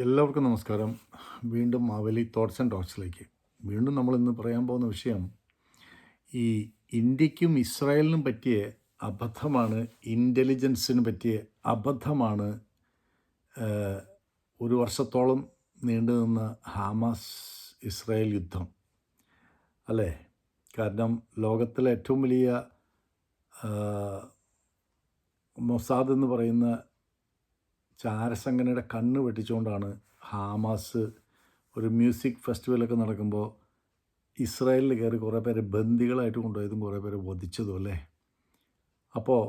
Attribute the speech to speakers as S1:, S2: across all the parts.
S1: എല്ലാവർക്കും നമസ്കാരം. വീണ്ടും മാവേലി തോട്ട്സ് ആൻഡ് ടോക്സിലേക്ക് വീണ്ടും നമ്മൾ ഇന്ന് പറയാൻ പോകുന്ന വിഷയം ഈ ഇന്ത്യക്കും ഇസ്രായേലിനും പറ്റിയ അബദ്ധമാണ് ഇന്റലിജൻസിന് പറ്റിയ അബദ്ധമാണ് ഒരു വർഷത്തോളം നീണ്ടു നിന്ന ഹാമാസ് ഇസ്രായേൽ യുദ്ധം. അല്ലേ? കാരണം ലോകത്തിലെ ഏറ്റവും വലിയ മൊസാദ് എന്ന് പറയുന്ന ചാരസംഘടനയുടെ കണ്ണ് വെട്ടിച്ചുകൊണ്ടാണ് ഹാമാസ് ഒരു മ്യൂസിക് ഫെസ്റ്റിവലൊക്കെ നടക്കുമ്പോൾ ഇസ്രായേലിൽ കയറി കുറേ പേരെ ബന്ദികളായിട്ട് കൊണ്ടുപോയതും കുറേ പേരെ വധിച്ചതും അല്ലേ? അപ്പോൾ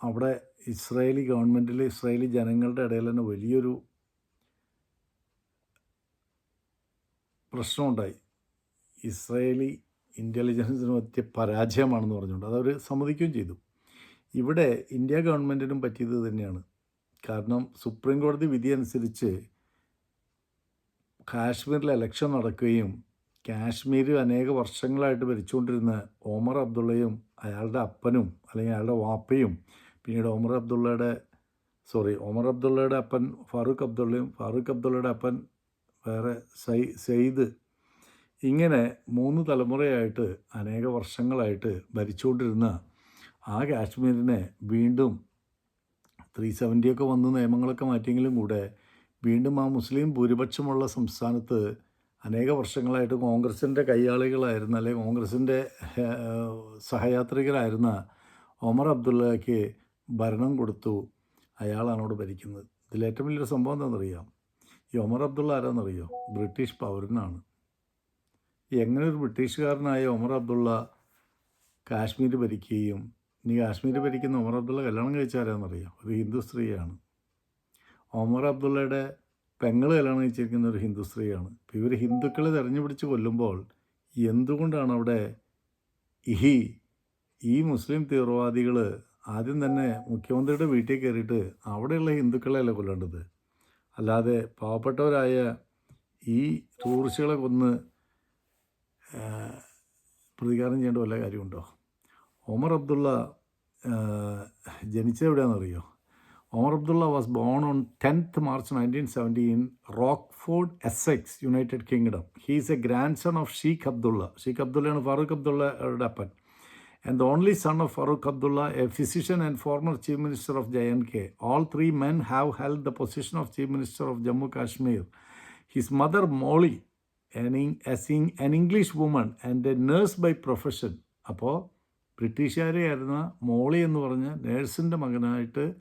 S1: അവിടെ ഇസ്രായേലി ഗവൺമെന്റിൽ ഇസ്രായേലി ജനങ്ങളുടെ ഇടയിൽ തന്നെ വലിയൊരു പ്രശ്നമുണ്ടായി. ഇസ്രായേലി ഇന്റലിജൻസിന് പറ്റിയ പരാജയമാണെന്ന് പറഞ്ഞുകൊണ്ട് അതവർ സമ്മതിക്കുകയും ചെയ്തു. ഇവിടെ ഇന്ത്യ ഗവൺമെന്റിനും പറ്റിയത് തന്നെയാണ്. കാരണം സുപ്രീം കോടതി വിധി അനുസരിച്ച് കാശ്മീരിൽ ഇലക്ഷൻ നടക്കുകയും കാശ്മീരിൽ അനേക വർഷങ്ങളായിട്ട് ഭരിച്ചുകൊണ്ടിരുന്ന ഒമർ അബ്ദുള്ളയും അയാളുടെ അപ്പനും അല്ലെങ്കിൽ അയാളുടെ വാപ്പയും പിന്നീട് ഒമർ അബ്ദുള്ളയുടെ സോറി ഒമർ അബ്ദുള്ളയുടെ അപ്പൻ ഫാറൂഖ് അബ്ദുള്ളയും ഫാറൂഖ് അബ്ദുള്ളയുടെ അപ്പൻ വേറെ സൈ സെയ്ദ് ഇങ്ങനെ മൂന്ന് തലമുറയായിട്ട് അനേക വർഷങ്ങളായിട്ട് ഭരിച്ചുകൊണ്ടിരുന്ന ആ കാശ്മീരിനെ വീണ്ടും ത്രീ സെവന്റിയൊക്കെ വന്ന് നിയമങ്ങളൊക്കെ മാറ്റിയെങ്കിലും കൂടെ വീണ്ടും ആ മുസ്ലിം ഭൂരിപക്ഷമുള്ള സംസ്ഥാനത്ത് അനേക വർഷങ്ങളായിട്ട് കോൺഗ്രസിന്റെ കൈയാളികളായിരുന്ന അല്ലെങ്കിൽ കോൺഗ്രസിന്റെ സഹയാത്രികരായിരുന്ന ഒമർ അബ്ദുള്ളയ്ക്ക് ഭരണം കൊടുത്തു അയാളാണ് അവിടെ ഭരിക്കുന്നത് ഇതിലേറ്റവും വലിയൊരു സംഭവം എന്താണെന്നറിയാം? ഈ ഒമർ അബ്ദുള്ള ആരാണെന്നറിയോ ബ്രിട്ടീഷ് പൗരനാണ്. എങ്ങനെ ഒരു ബ്രിട്ടീഷുകാരനായ ഒമർ അബ്ദുള്ള കാശ്മീർ ഭരിക്കുകയും ഇനി കാശ്മീർ ഭരിക്കുന്ന ഒമർ അബ്ദുള്ള കല്യാണം കഴിച്ച ആരാന്നറിയോ? ഒരു ഹിന്ദു സ്ത്രീയാണ്. ഒമർ അബ്ദുള്ളയുടെ പെങ്ങൾ കല്യാണം കഴിച്ചിരിക്കുന്ന ഒരു ഹിന്ദു സ്ത്രീയാണ്. അപ്പോൾ ഇവർ ഹിന്ദുക്കളെ തെരഞ്ഞുപിടിച്ച് കൊല്ലുമ്പോൾ എന്തുകൊണ്ടാണ് അവിടെ ഇഹി ഈ മുസ്ലിം തീവ്രവാദികൾ ആദ്യം തന്നെ മുഖ്യമന്ത്രിയുടെ വീട്ടിൽ കയറിയിട്ട് അവിടെയുള്ള ഹിന്ദുക്കളെയല്ല കൊല്ലേണ്ടത്? അല്ലാതെ പാവപ്പെട്ടവരായ ഈ ടൂറിസ്റ്റുകളെ കൊന്ന് പ്രതികാരം ചെയ്യേണ്ട വല്ല കാര്യമുണ്ടോ? ഒമർ അബ്ദുള്ള ജനിച്ചത് എവിടെയാണെന്നറിയോ Omar Abdullah was born on tenth March nineteen seventy in Rockford Essex United Kingdom he is a grandson of Sheikh Abdullah Sheikh അബ്ദുള്ളയാണ് Farooq അബ്ദുള്ളയുടെ അപ്പൻ and the only son of Farooq Abdullah, a physician and former Chief Minister of JNK. All three men have held the position of Chief Minister of Jammu Kashmir. His mother, Molly, an, Eng- as in, an English woman and a nurse by profession. അപ്പോൾ ബ്രിട്ടീഷുകാരെയായിരുന്ന മോളി എന്ന് പറഞ്ഞ നേഴ്സിന്റെ മകനായിട്ട്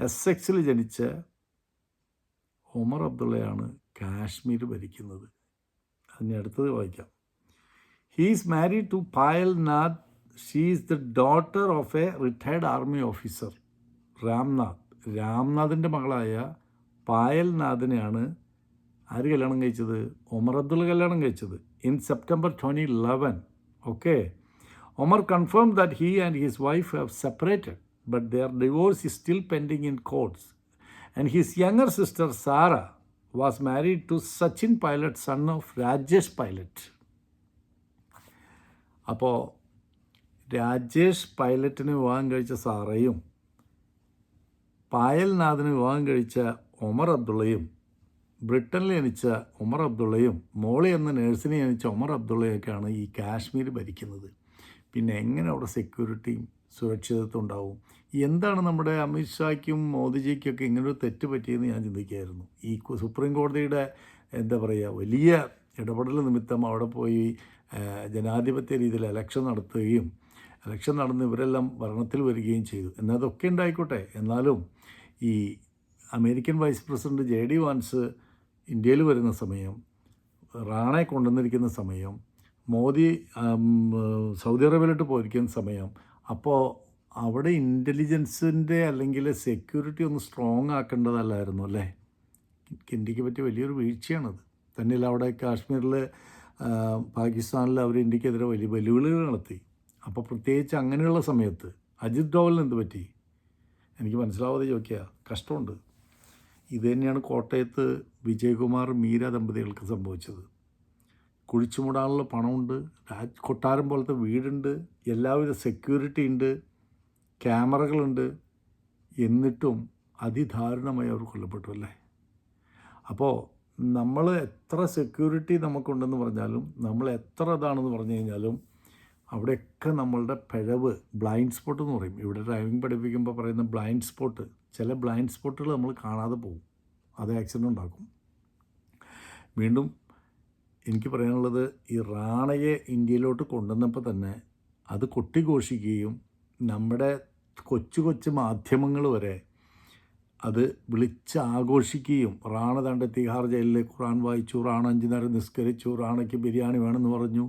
S1: S എക്സിൽ ജനിച്ച ഒമർ അബ്ദുള്ളയാണ് കാശ്മീർ ഭരിക്കുന്നത്. അതിന് അടുത്തത് വായിക്കാം. He is married to Payal Nath she is the daughter of a retired army officer Ramnath രാംനാഥിന്റെ മകളായ പായൽ നാഥിനെയാണ് ആര് കല്യാണം കഴിച്ചത്? ഒമർ അബ്ദുള്ള കല്യാണം കഴിച്ചത്. In September twenty eleven okay Omar confirm that he and his wife have separated but their divorce is still pending in courts and his younger sister Sara was married to Sachin Pilot son of Rajesh Pilot അപ്പോൾ രാജേഷ് പൈലറ്റിന് വിവാഹം കഴിച്ച സാറയും പായൽനാഥിന് വിവാഹം കഴിച്ച ഒമർ അബ്ദുള്ളയും ബ്രിട്ടനിൽ ജനിച്ച ഒമർ അബ്ദുള്ളയും മോളി എന്ന നേഴ്സിനെ ജനിച്ച ഒമർ അബ്ദുള്ളയൊക്കെയാണ് ഈ കാശ്മീർ ഭരിക്കുന്നത്. പിന്നെ എങ്ങനെ അവിടെ സെക്യൂരിറ്റിയും സുരക്ഷിതത്വം ഉണ്ടാവും എന്താണ് നമ്മുടെ അമിത്ഷായ്ക്കും മോദിജിക്കൊക്കെ ഇങ്ങനൊരു തെറ്റ് പറ്റിയെന്ന് ഞാൻ ചിന്തിക്കുകയായിരുന്നു. ഈ സുപ്രീം കോടതിയുടെ എന്താ പറയുക വലിയ ഇടപെടൽ നിമിത്തം അവിടെ പോയി ജനാധിപത്യ രീതിയിൽ ഇലക്ഷൻ നടത്തുകയും ഇലക്ഷൻ നടന്ന് ഇവരെല്ലാം ഭരണത്തിൽ വരികയും ചെയ്തു. എന്നാൽ അതൊക്കെ ഉണ്ടായിക്കോട്ടെ. എന്നാലും ഈ American vice president J D Vance ഇന്ത്യയിൽ വരുന്ന സമയം റാണെ കൊണ്ടുവന്നിരിക്കുന്ന സമയം മോദി സൗദി അറേബ്യയിലോട്ട് പോയിരിക്കുന്ന സമയം അപ്പോൾ അവിടെ ഇന്റലിജൻസിന്റെ അല്ലെങ്കിൽ സെക്യൂരിറ്റി ഒന്ന് സ്ട്രോങ് ആക്കേണ്ടതല്ലായിരുന്നു അല്ലേ? ഇന്ത്യയ്ക്ക് പറ്റിയ വലിയൊരു വീഴ്ചയാണത്. തന്നെയല്ല അവിടെ കാശ്മീരിൽ പാകിസ്ഥാനിൽ അവർ ഇന്ത്യക്കെതിരെ വലിയ വെല്ലുവിളികൾ നടത്തി. അപ്പോൾ പ്രത്യേകിച്ച് അങ്ങനെയുള്ള സമയത്ത് അജിത് ഡോവലിന് എന്ത് പറ്റി? എനിക്ക് മനസ്സിലാവാതെ ചോദിക്കുക കഷ്ടമുണ്ട്. ഇത് തന്നെയാണ് കോട്ടയത്ത് വിജയകുമാർ മീര ദമ്പതികൾക്ക് സംഭവിച്ചത്. കുഴിച്ചുമൂടാനുള്ള പണമുണ്ട്. രാജ് കൊട്ടാരം പോലത്തെ വീടുണ്ട്. എല്ലാവിധ സെക്യൂരിറ്റി ഉണ്ട്. ക്യാമറകളുണ്ട്. എന്നിട്ടും അതിദാരുണമായി അവർ കൊല്ലപ്പെട്ടു അല്ലേ? അപ്പോൾ നമ്മൾ എത്ര സെക്യൂരിറ്റി നമുക്കുണ്ടെന്ന് പറഞ്ഞാലും നമ്മൾ എത്ര ഇതാണെന്ന് പറഞ്ഞു കഴിഞ്ഞാലും അവിടെയൊക്കെ നമ്മളുടെ പിഴവ് ബ്ലൈൻഡ് സ്പോട്ട് എന്ന് പറയും. ഇവിടെ ഡ്രൈവിംഗ് പഠിപ്പിക്കുമ്പോൾ പറയുന്ന ബ്ലൈൻഡ് സ്പോട്ട് ചില ബ്ലൈൻഡ് സ്പോട്ടുകൾ നമ്മൾ കാണാതെ പോകും. അത് ആക്സിഡന്റ് ഉണ്ടാക്കും. വീണ്ടും എനിക്ക് പറയാനുള്ളത് ഈ റാണയെ ഇന്ത്യയിലോട്ട് കൊണ്ടുവന്നപ്പോൾ തന്നെ അത് കൊട്ടിഘോഷിക്കുകയും നമ്മുടെ കൊച്ചു കൊച്ചു മാധ്യമങ്ങൾ വരെ അത് വിളിച്ച് ആഘോഷിക്കുകയും റാണ തന്റെ തിഹാർ ജയിലിലെ ഖുറാൻ വായിച്ചു റാണ അഞ്ചു നേരം നിസ്കരിച്ചു റാണയ്ക്ക് ബിരിയാണി വേണമെന്ന് പറഞ്ഞു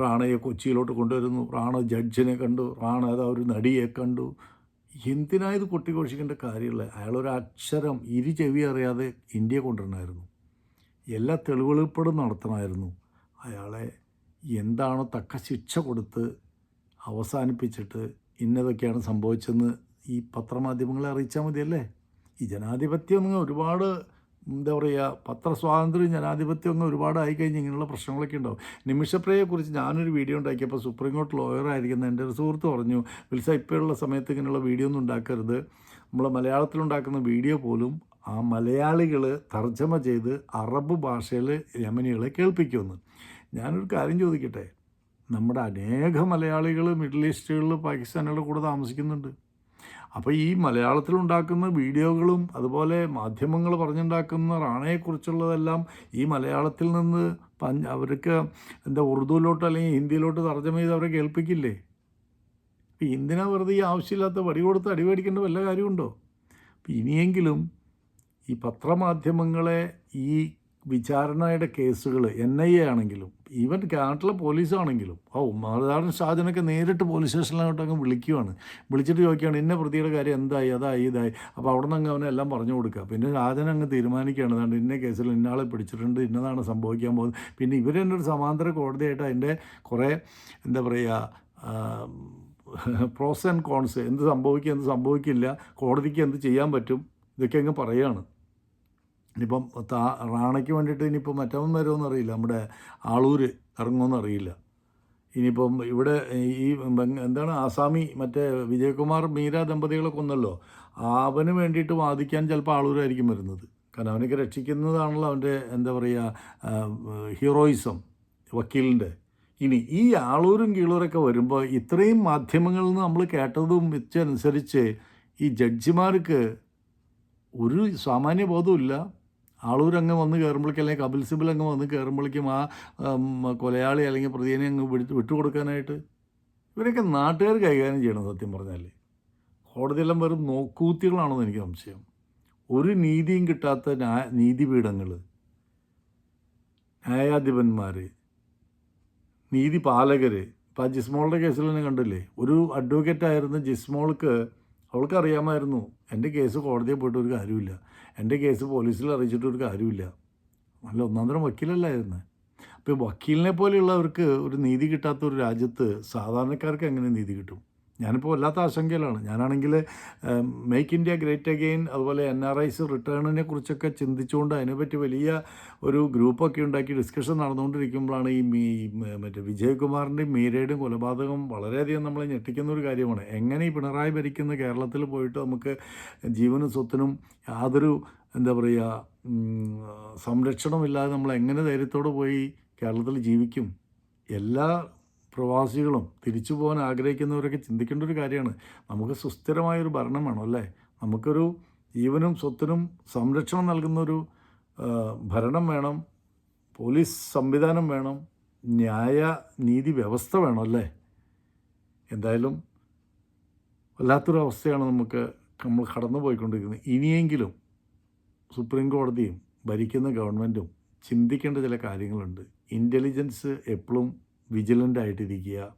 S1: റാണയെ കൊച്ചിയിലോട്ട് കൊണ്ടുവരുന്നു റാണ ജഡ്ജിനെ കണ്ടു റാണ അതാ ഒരു നടിയെ കണ്ടു. എന്തിനായത് കൊട്ടിഘോഷിക്കേണ്ട കാര്യമില്ല അയാളൊരു അക്ഷരം ഇരു ചെവി അറിയാതെ ഇന്ത്യ കൊണ്ടുവരണമായിരുന്നു. എല്ലാ തെളിവെളിപ്പെടും നടത്തണമായിരുന്നു. അയാളെ എന്താണോ തക്ക ശിക്ഷ കൊടുത്ത് അവസാനിപ്പിച്ചിട്ട് ഇന്നതൊക്കെയാണ് സംഭവിച്ചതെന്ന് ഈ പത്രമാധ്യമങ്ങളെ അറിയിച്ചാൽ മതിയല്ലേ? ഈ ജനാധിപത്യം അങ്ങ് ഒരുപാട് എന്താ പറയുക പത്രസ്വാതന്ത്ര്യം ജനാധിപത്യം ഒന്ന് ഒരുപാട് ആയിക്കഴിഞ്ഞ് ഇങ്ങനെയുള്ള പ്രശ്നങ്ങളൊക്കെ ഉണ്ടാവും. നിമിഷപ്രിയയെക്കുറിച്ച് ഞാനൊരു വീഡിയോ ഉണ്ടാക്കിയപ്പോൾ സുപ്രീം കോർട്ട് ലോയറായിരിക്കുന്ന എന്റെ ഒരു സുഹൃത്ത് പറഞ്ഞു വിൽസ ഇപ്പോഴുള്ള സമയത്ത് ഇങ്ങനെയുള്ള വീഡിയോ ഒന്നും ഉണ്ടാക്കരുത്. നമ്മൾ മലയാളത്തിലുണ്ടാക്കുന്ന വീഡിയോ പോലും ആ മലയാളികൾ തർജമ ചെയ്ത് അറബ് ഭാഷയിൽ യമനികളെ കേൾപ്പിക്കുമെന്ന് ഞാനൊരു കാര്യം ചോദിക്കട്ടെ? നമ്മുടെ അനേക മലയാളികൾ മിഡിൽ ഈസ്റ്റുകളിൽ പാകിസ്ഥാനുകളുടെ കൂടെ താമസിക്കുന്നുണ്ട്. അപ്പോൾ ഈ മലയാളത്തിലുണ്ടാക്കുന്ന വീഡിയോകളും അതുപോലെ മാധ്യമങ്ങൾ പറഞ്ഞുണ്ടാക്കുന്ന റാണയെക്കുറിച്ചുള്ളതെല്ലാം ഈ മലയാളത്തിൽ നിന്ന് അവർക്ക് എന്താ ഉറുദുവിലോട്ട് അല്ലെങ്കിൽ ഹിന്ദിയിലോട്ട് തർജമ ചെയ്ത് അവരെ കേൾപ്പിക്കില്ലേ? എന്തിനാ വെറുതെ ഈ ആവശ്യമില്ലാത്ത വടി കൊടുത്ത് അടിപേടിക്കേണ്ട വല്ല കാര്യമുണ്ടോ? ഇനിയെങ്കിലും ഈ പത്രമാധ്യമങ്ങളെ ഈ വിചാരണയുടെ കേസുകൾ എൻ ഐ എ ആണെങ്കിലും ഈവൻ നാട്ടിലെ പോലീസാണെങ്കിലും ഓ മറുനാടൻ ഷാജനൊക്കെ നേരിട്ട് പോലീസ് സ്റ്റേഷനിലോട്ട് അങ്ങ് വിളിക്കുവാണ്. വിളിച്ചിട്ട് ചോദിക്കുകയാണ് ഇന്ന പ്രതിയുടെ കാര്യം എന്തായി? അതായി ഇതായി. അപ്പോൾ അവിടെ നിന്ന് അങ്ങ് അവനെല്ലാം പറഞ്ഞു കൊടുക്കുക. പിന്നെ ഷാജൻ അങ്ങ് തീരുമാനിക്കുകയാണ്. അതുകൊണ്ട് ഇന്ന കേസിൽ ഇന്നാളെ പിടിച്ചിട്ടുണ്ട് ഇന്നതാണ് സംഭവിക്കാൻ പോകുന്നത്. പിന്നെ ഇവർ തന്നെ ഒരു സമാന്തര കോടതിയായിട്ട് അതിന്റെ കുറേ എന്താ പറയുക പ്രോസ് ആൻഡ് കോൺസ് എന്ത് സംഭവിക്കും എന്ത് സംഭവിക്കില്ല കോടതിക്ക് എന്ത് ചെയ്യാൻ പറ്റും ഇതൊക്കെ അങ്ങ് പറയുകയാണ് ഇനിയിപ്പം താ റാണയ്ക്ക് വേണ്ടിയിട്ട് ഇനിയിപ്പോൾ മറ്റവൻ വരുമെന്ന് അറിയില്ല. നമ്മുടെ ആളൂർ ഇറങ്ങുമെന്ന് അറിയില്ല. ഇനിയിപ്പം ഇവിടെ ഈ എന്താണ് ആസാമി മറ്റേ വിജയകുമാർ മീര ദമ്പതികളെ കൊന്നല്ലോ. അവന് വേണ്ടിയിട്ട് വാദിക്കാൻ ചിലപ്പോൾ ആളൂരായിരിക്കും വരുന്നത്. കാരണം അവനൊക്കെ രക്ഷിക്കുന്നതാണല്ലോ അവന്റെ എന്താ പറയുക ഹീറോയിസം വക്കീലിന്റെ. ഇനി ഈ ആളൂരും കീളൂരൊക്കെ വരുമ്പോൾ ഇത്രയും മാധ്യമങ്ങളിൽ നിന്ന് നമ്മൾ കേട്ടതും വെച്ചനുസരിച്ച് ഈ ജഡ്ജിമാർക്ക് ഒരു സാമാന്യ ബോധമില്ല ആളൂർ അങ്ങ് വന്ന് കയറുമ്പോഴേക്കും അല്ലെങ്കിൽ കപിൽ സിബിൽ അങ്ങ് വന്ന് കയറുമ്പോഴേക്കും ആ കൊലയാളി അല്ലെങ്കിൽ പ്രതിയെ അങ്ങ് വിട്ട് വിട്ടുകൊടുക്കാനായിട്ട് ഇവരൊക്കെ നാട്ടുകാർ കൈകാര്യം ചെയ്യണം സത്യം പറഞ്ഞാൽ. കോടതിയെല്ലാം വെറും നോക്കൂത്തികളാണെന്ന് എനിക്ക് സംശയം. ഒരു നീതിയും കിട്ടാത്ത നീതിപീഠങ്ങൾ ന്യായാധിപന്മാർ നീതി പാലകർ ഇപ്പം ആ ജിസ്മോളുടെ കേസിൽ തന്നെ കണ്ടില്ലേ? ഒരു അഡ്വക്കേറ്റായിരുന്ന ജിസ്മോൾക്ക് അവൾക്ക് അറിയാമായിരുന്നു എന്റെ കേസ് കോടതിയിൽ പോയിട്ട് ഒരു കാര്യമില്ല എന്റെ കേസ് പോലീസിൽ അറിയിച്ചിട്ട് ഒരു കാര്യമില്ല നല്ല ഒന്നാന്തരം തരം വക്കീലല്ലായിരുന്നു? അപ്പോൾ വക്കീലിനെ പോലെയുള്ളവർക്ക് ഒരു നീതി കിട്ടാത്ത ഒരു രാജ്യത്ത് സാധാരണക്കാർക്ക് എങ്ങനെ നീതി കിട്ടും? ഞാനിപ്പോൾ വല്ലാത്ത ആശങ്കയിലാണ്. ഞാനാണെങ്കിൽ മേക്ക് ഇന്ത്യ ഗ്രേറ്റ് അഗെയിൻ അതുപോലെ എൻ ആർ ഐസ് റിട്ടേണിനെ കുറിച്ചൊക്കെ ചിന്തിച്ചുകൊണ്ട് അതിനെപ്പറ്റി വലിയ ഒരു ഗ്രൂപ്പൊക്കെ ഉണ്ടാക്കി ഡിസ്കഷൻ നടന്നുകൊണ്ടിരിക്കുമ്പോഴാണ് ഈ മീ മറ്റേ വിജയകുമാറിന്റെയും മീരയുടെയും കൊലപാതകം വളരെയധികം നമ്മളെ ഞെട്ടിക്കുന്ന ഒരു കാര്യമാണ്. എങ്ങനെ ഈ പിണറായി ഭരിക്കുന്ന കേരളത്തിൽ പോയിട്ട് നമുക്ക് ജീവനും സ്വത്തിനും യാതൊരു എന്താ പറയുക സംരക്ഷണമില്ലാതെ നമ്മൾ എങ്ങനെ ധൈര്യത്തോടെ പോയി കേരളത്തിൽ ജീവിക്കും? എല്ലാ പ്രവാസികളും തിരിച്ചു പോകാൻ ആഗ്രഹിക്കുന്നവരൊക്കെ ചിന്തിക്കേണ്ട ഒരു കാര്യമാണ്. നമുക്ക് സുസ്ഥിരമായൊരു ഭരണം വേണം അല്ലേ? നമുക്കൊരു ജീവനും സ്വത്തിനും സംരക്ഷണം നൽകുന്നൊരു ഭരണം വേണം. പോലീസ് സംവിധാനം വേണം. ന്യായ നീതി വ്യവസ്ഥ വേണം അല്ലേ? എന്തായാലും വല്ലാത്തൊരു അവസ്ഥയാണ് നമുക്ക് നമ്മൾ കടന്നു പോയിക്കൊണ്ടിരിക്കുന്നത്. ഇനിയെങ്കിലും സുപ്രീം കോടതിയും ഭരിക്കുന്ന ഗവൺമെന്റും ചിന്തിക്കേണ്ട ചില കാര്യങ്ങളുണ്ട്. ഇന്റലിജൻസ് എപ്പോഴും വിജിലന്റ് ആയിട്ടിരിക്കുക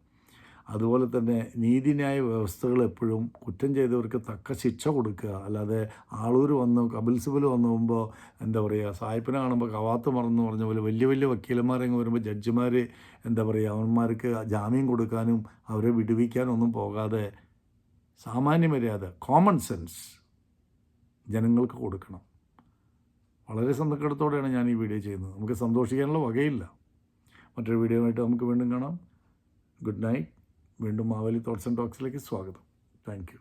S1: അതുപോലെ തന്നെ നീതിന്യായ വ്യവസ്ഥകൾ എപ്പോഴും കുറ്റം ചെയ്തവർക്ക് തക്ക ശിക്ഷ കൊടുക്കുക. അല്ലാതെ ആളൂർ വന്ന് കപിൽ സിബൽ വന്നു പോകുമ്പോൾ എന്താ പറയുക സായിപ്പിനെ കാണുമ്പോൾ കവാത്ത് മറന്നു പറഞ്ഞ പോലെ വലിയ വലിയ വക്കീലന്മാരങ്ങ് വരുമ്പോൾ ജഡ്ജിമാർ എന്താ പറയുക അവന്മാർക്ക് ജാമ്യം കൊടുക്കാനും അവരെ വിടുവിക്കാനും ഒന്നും പോകാതെ സാമാന്യ മര്യാദ കോമൺ സെൻസ് ജനങ്ങൾക്ക് കൊടുക്കണം. വളരെ സന്തോഷത്തോടെയാണ് ഞാൻ ഈ വീഡിയോ ചെയ്യുന്നത്. നമുക്ക് സന്തോഷിക്കാനുള്ള വകയില്ല. മറ്റൊരു വീഡിയോ ആയിട്ട് നമുക്ക് വീണ്ടും കാണാം. Good night. വീണ്ടും മാവേലി തോട്ട്സ് ആൻഡ് ടോക്സിലേക്ക് സ്വാഗതം. താങ്ക്